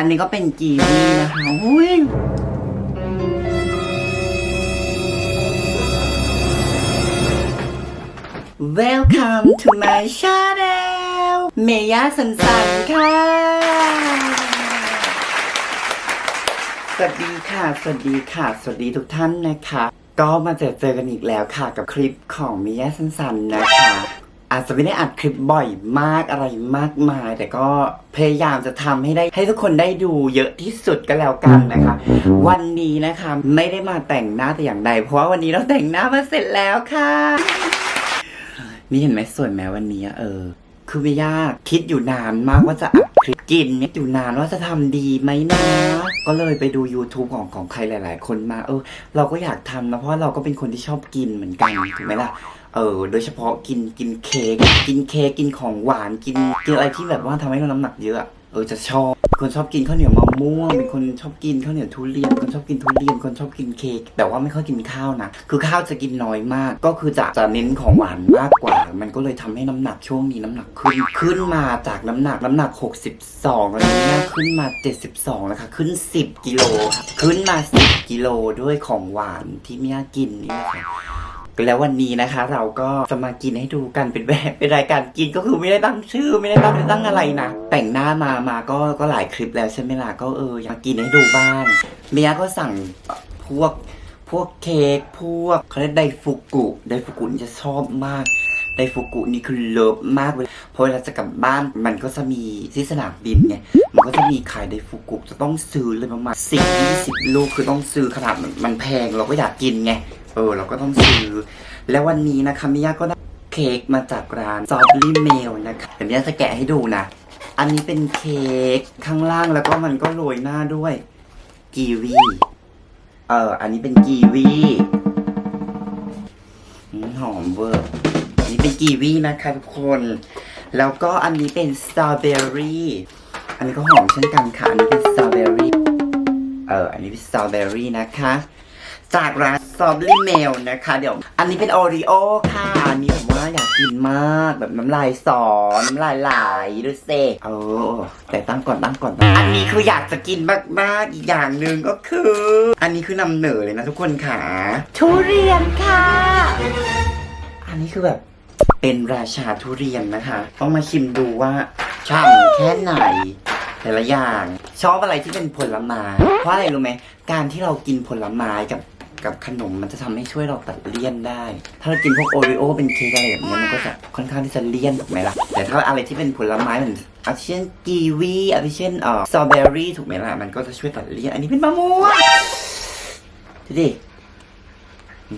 อันนี้ก็เป็นกีวีนะคะอุ้ย Welcome to my channel เมย่าสันสันค่ะ สวัสดีค่ะ สวัสดีค่ะ สวัสดีทุกท่านนะคะ ก็มาเจอเจอกันอีกแล้วค่ะกับคลิปของเมิยะสันสันนะคะ อาจจะไม่ได้อัดคลิปบ่อยมากอะไรมากมาย แต่ก็พยายามจะทำให้ได้ให้ทุกคนได้ดูเยอะที่สุดก็แล้วกันนะคะ วันนี้นะคะไม่ได้มาแต่งหน้าแต่อย่างใด เพราะว่าวันนี้เราแต่งหน้ามาเสร็จแล้วค่ะ นี่เห็นไหมสวยไหมวันนี้อะเออ คือไม่ยากคิดอยู่นานมากว่าจะอัดคลิปกินเนี่ยอยู่นานว่าจะทำดีไหมนะก็เลยไปดู YouTube ของของใครหลาย ๆ คนมา เออ เราก็อยากทำนะเพราะว่าเราก็เป็นคนที่ชอบกินเหมือนกันถูกไหมล่ะ เออ โดยเฉพาะกินกินเค้กกินเค้กกินของหวานกินกินอะไรที่แบบว่าทำให้เราน้ำหนักเยอะเออจะชอบ คนชอบกินข้าวเหนียวมะม่วงเป็นคนชอบกินข้าวเหนียวทุเรียนคนชอบกินทุเรียนคนชอบกินเค้กแต่ว่าไม่ค่อยกินข้าวนะคือข้าวจะกินน้อยมาก ก็คือจะจะเน้นของหวานมากกว่า มันก็เลยทำให้น้ำหนักช่วงนี้น้ำหนักขึ้นขึ้นมาจากน้ำหนักน้ำหนัก 62 แล้วเนี่ยขึ้นมา 72 แล้วค่ะ ขึ้น 10 กิโลค่ะขึ้นมา 10 กิโลด้วยของหวานที่เมียกินนี่นะคะ แล้ววันนี้นะคะ เราก็จะมากินให้ดูกันเป็นแบบเป็นรายการกินก็คือไม่ได้ตั้งชื่อ ไม่ได้ตั้งตั้งอะไรนะแต่งหน้ามามาก็ก็หลายคลิปแล้วใช่ไหมล่ะก็เอออยากกินให้ดูบ้างเมียก็สั่งพวกพวกเค้กพวกเขาเรียกไดฟุกุไดฟุกุนี่จะชอบมากไดฟุกุนี่คือเลิฟมากเลยพอเวลาจะกลับบ้านมันก็จะมีที่สนามบินไงมันก็จะมีขายไดฟุกุจะต้องซื้อเลยประมาณสิบยี่สิบลูกคือต้องซื้อขนาดมันมันแพงเราก็อยากกินไง เออ เราก็ต้องซื้อ แล้ววันนี้นะคะมิยาก็ได้เค้กมาจากร้านซอฟลี่เมลนะคะเดี๋ยวมิยาจะแกะให้ดูนะ อันนี้เป็นเค้กข้างล่างแล้วก็มันก็โรยหน้าด้วยกีวีเออ อันนี้เป็นกีวีหอมเวอร์อันนี้เป็นกีวีนะคะทุกคน แล้วก็อันนี้เป็นสตรอเบอรี่ อันนี้ก็หอมเช่นกันค่ะ อันนี้เป็นสตรอเบอรี่ เออ อันนี้เป็นสตรอเบอรี่นะคะ จากร้านซอฟลี่เมลนะคะ เดี๋ยว อันนี้เป็นโอรีโอค่ะ อันนี้ผมว่าอยากกินมากแบบน้ำลายสอน้ำลายไหลดูเซเออแต่ตั้งก่อนตั้งก่อน อันนี้คืออยากจะกินมากๆอีกอย่างหนึ่งก็คือ อันนี้คือนำเหนอเลยนะทุกคนค่ะ ทุเรียนค่ะ อันนี้คือแบบเป็นราชาทุเรียนนะคะ ต้องมาชิมดูว่าช่ำแค่ไหนแต่ละอย่าง ชอบอะไรที่เป็นผลไม้เพราะอะไรรู้ไหมการที่เรากินผลไม้กับ กับขนมมันจะทำให้ช่วยเราตัดเลี่ยนได้ ถ้าเรากินพวกโอริโอเป็นเค้กอะไรแบบนี้มันก็จะค่อนข้างที่จะเลี่ยนถูกไหมล่ะ แต่ถ้าอะไรที่เป็นผลไม้เหมือนอาทิเช่นกีวีอาทิเช่นเอ่อสตรอเบอรี่ถูกไหมล่ะ มันก็จะช่วยตัดเลี่ยน อันนี้เป็นมะม่วงดูดิอื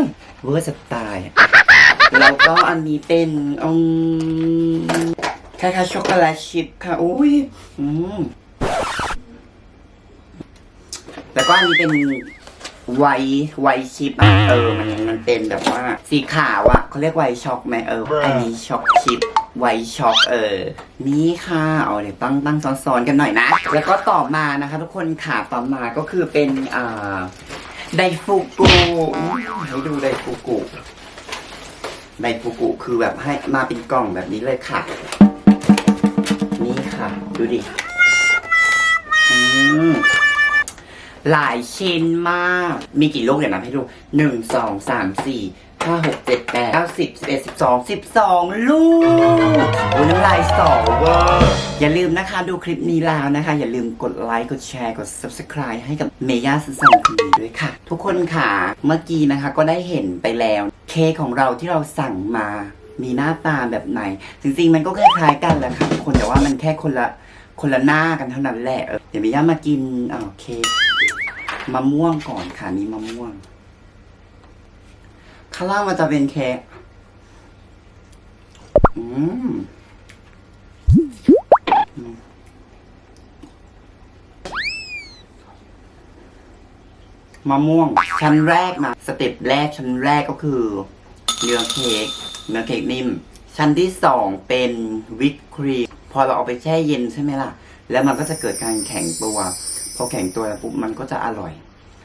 มเวอร์สไตล์แล้วก็อันนี้เป็นอืมคล้ายๆช็อกโกแลตชิพค่ะอุ้ยอืมแล้วก็อันนี้เป็น ไวท์ไวท์ชิพอะเออมันมันเป็นแบบว่า สีขาวอะเขาเรียกไวท์ช็อกไหมเออ อันนี้ช็อกชิพไวท์ช็อกเออ นี่ค่ะเอาเดี๋ยวตั้งตั้งซ้อนๆกันหน่อยนะ แล้วก็ต่อมานะคะ ทุกคนค่ะต่อมาก็คือเป็นอ่าไดฟูกุอืมให้ดูไดฟูกุไดฟูกุคือแบบให้มาเป็นกล่องแบบนี้เลยค่ะ นี่ค่ะ ดูดิอืม หลายชิ้นมาก มีกี่ลูกเดี๋ยวนับให้ดูหนึ่งสองสามสี่ห้าหกเจ็ดแปดเก้าสิบสิบเอ็ดสิบสองสิบสองลูกโอ้ยน้ำลายสองเวอร์อย่าลืมนะคะดูคลิปนี้แล้วนะคะ อย่าลืมกดไลค์กดแชร์กด subscribe ให้กับเมย่าสันสันคนนี้ด้วยค่ะ ทุกคนค่ะ เมื่อกี้นะคะก็ได้เห็นไปแล้ว เค้กของเราที่เราสั่งมา มีหน้าตาแบบไหน จริงๆมันก็คล้ายๆกันแหละค่ะทุกคนแต่ว่ามันแค่คนละคนละหน้ากันเท่านั้นแหละเดี๋ยวมิย่ามากินอ่าเค้ก มะม่วงก่อนค่ะนี่มะม่วง ข้างล่างมันจะเป็นเค้กมอืมมะม่วง ชั้นแรกนะสเต็ปแรกชั้นแรกก็คือเนื้อเค้กเนื้อเค้กนิ่ม ชั้นที่สองเป็นวิปครีมพอเราเอาไปแช่เย็นใช่ไหมล่ะ แล้วมันก็จะเกิดการแข็งตัว พอแข็งตัวแล้วปุ๊บมันก็จะอร่อย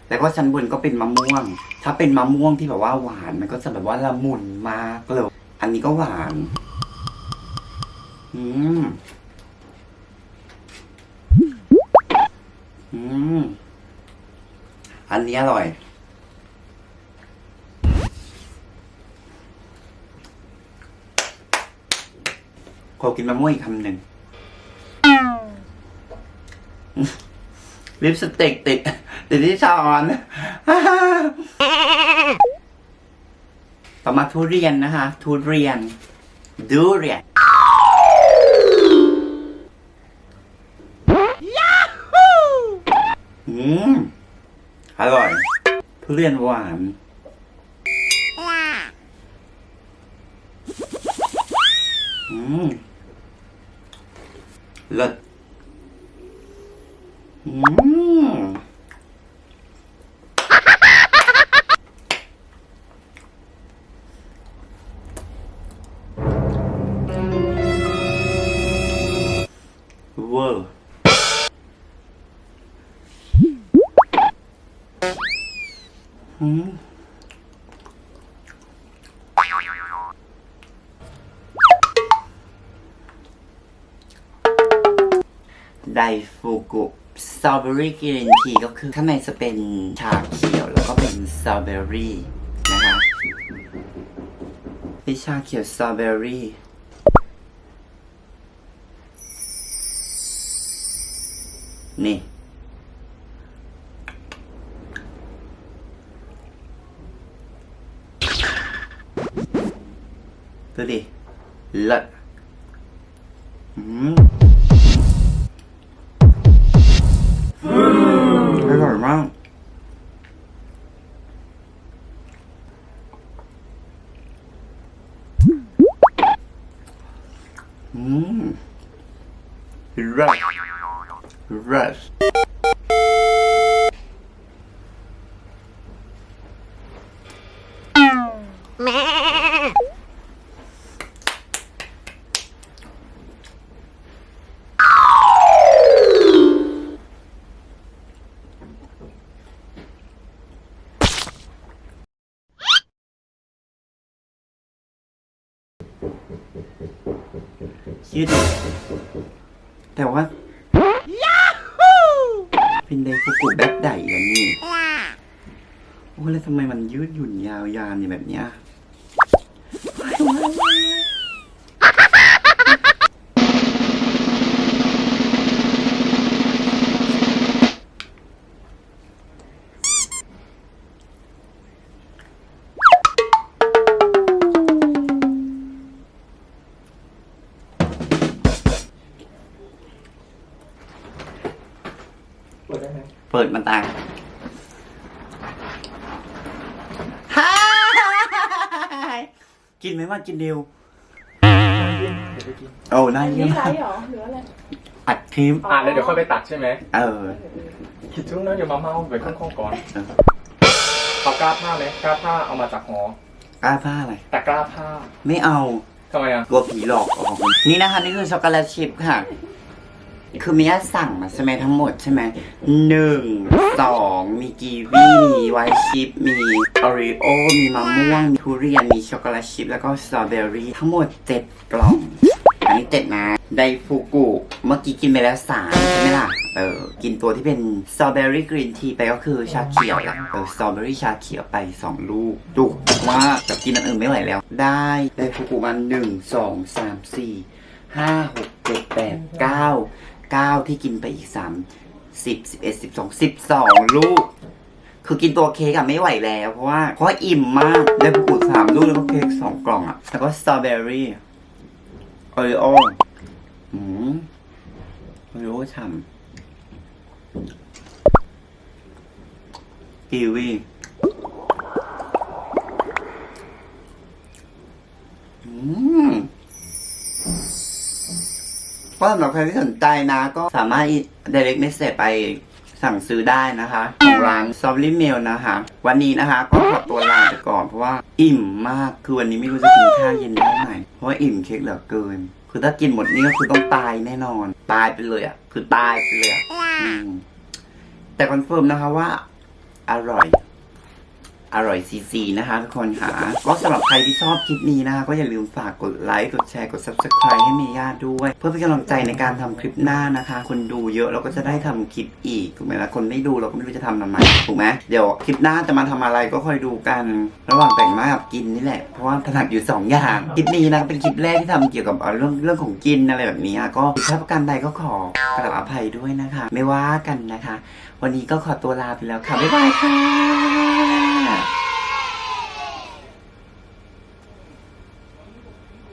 แล้วก็ชั้นบนก็เป็นมะม่วง ถ้าเป็นมะม่วงที่แบบว่าหวานมันก็จะแบบว่าละมุนมากเลยอันนี้ก็หวาน อืม อืม อันนี้อร่อยขอกินมะม่วงอีกคำหนึ่ง ลิปสติกติด ติดที่ช้อนต่อมาทุเรียนนะคะ ทุเรียน ดูเรียนอืมอร่อยทุเรียนหวานอืมเลิศ อืมเวอร์อืมไดฟูกุ สตรอเบอรี่กรีนทีก็คือข้างในจะเป็นชาเขียวแล้วก็เป็นสตรอเบอรี่นะคะเป็นชาเขียวสตรอเบอรี่นี่ดูดิเลิศอืม อืมเยืดแต่ว่าเป็นไดฟุกุแบบใดล่ะนี่ โอ้แล้วทำไมมันยืดหยุ่นยาวยานอย่างแบบเนี้ย ปิดมันตางฮ่ากินไหมว่ากินเดียวโอ้น่าอันเยี่ยนี้มไลมากฟ์เหรอหรืออะไรอัดคลิปอ๋ออ่าแล้วเดี๋ยวค่อยไปตัดใช่ไหมเออ คิดถึงนะอย่ามาเมาไปข้างๆก่อนเออเอากล้าผ้าไหมกล้าผ้าเอามาจากหอกล้าผ้าอะไรแต่กล้าผ้า ไม่เอาทำไมอะกลัวผีหลอกออกนี่นะคะนี่คือช็อกโกแลตชิพค่ะ คือมียสั่งมาใช่ไหมทั้งหมดใช่ไหมหนึ่งสองมีกีวีมีไวท์ชิพมีออริโอมีมะม่วง มีทุเรียน มีช็อกโกแลตชิพแล้วก็สตรอเบอรี่ทั้งหมดเจ็ดกล่อง อันนี้เจ็ดนะไดฟูกุเมื่อกี้กินไปแล้วสามใช่ไหมล่ะ เออ กินตัวที่เป็นสตรอเบอรี่กรีนทีไปก็คือชาเขียวและเออสตรอเบอรี่ชาเขียวไปสองลูกจุกมากแต่กินอันอื่นไม่ไหวแล้ว ได้ไดฟูกุมาหนึ่งสองสามสี่ห้าหกเจ็ดแปดเก้า เก้าที่กินไปอีกสามสิบสิบเอ็ดสิบสองสิบสองลูก คือกินตัวเค้กอะไม่ไหวแล้ว เพราะว่าเพราะอิ่มมากได้ฟูกุสามลูกแล้วก็เค้กสองกล่องอะแล้วก็สตรอเบอรี่โอริโออืมโอริโอฉ่ำกีวีอืม ก็สำหรับใครที่สนใจนะ ก็สามารถ direct message ไปสั่งซื้อได้นะคะ ของร้าน s o b l y Mail นะคะ วันนี้นะคะก็ขอตัวลาไปก่อนเพราะว่าอิ่มมากคือวันนี้ไม่รู้จะกินข้าวเย็นได้ไหมเพราะว่าอิ่มเค้กเหลือเกิน คือถ้ากินหมดนี้ก็คือต้องตายแน่นอน ตายไปเลยอะ คือตายไปเลยอะอืมแต่คอนเฟิร์มนะคะว่า อร่อย อร่อยซีซีนะคะทุกคนค่ะ ก็สำหรับใครที่ชอบคลิปนี้นะคะ ก็อย่าลืมฝากกดไลค์ กดแชร์ กด subscribe ให้เมย่าด้วย เพื่อเป็นกำลังใจในการทำคลิปหน้านะคะ คนดูเยอะเราก็จะได้ทำคลิปอีกถูกไหมละคนไม่ดูเราก็ไม่รู้จะทำทำไมถูกไหมเดี๋ยวคลิปหน้าจะมาทำอะไรก็คอยดูกัน ระหว่างแต่งหน้ากับกินนี่แหละ เพราะว่าถนัดอยู่สองอย่าง คลิปนี้นะเป็นคลิปแรกที่ทำเกี่ยวกับเรื่องเรื่องของกินอะไรแบบนี้อะก็ผิดพลาประการใดก็ขอกราบอภัยด้วยนะคะ ไม่ว่ากันนะคะ วันนี้ก็ขอตัวลาไปแล้วค่ะบ๊ายบายค่ะ Até amanhã.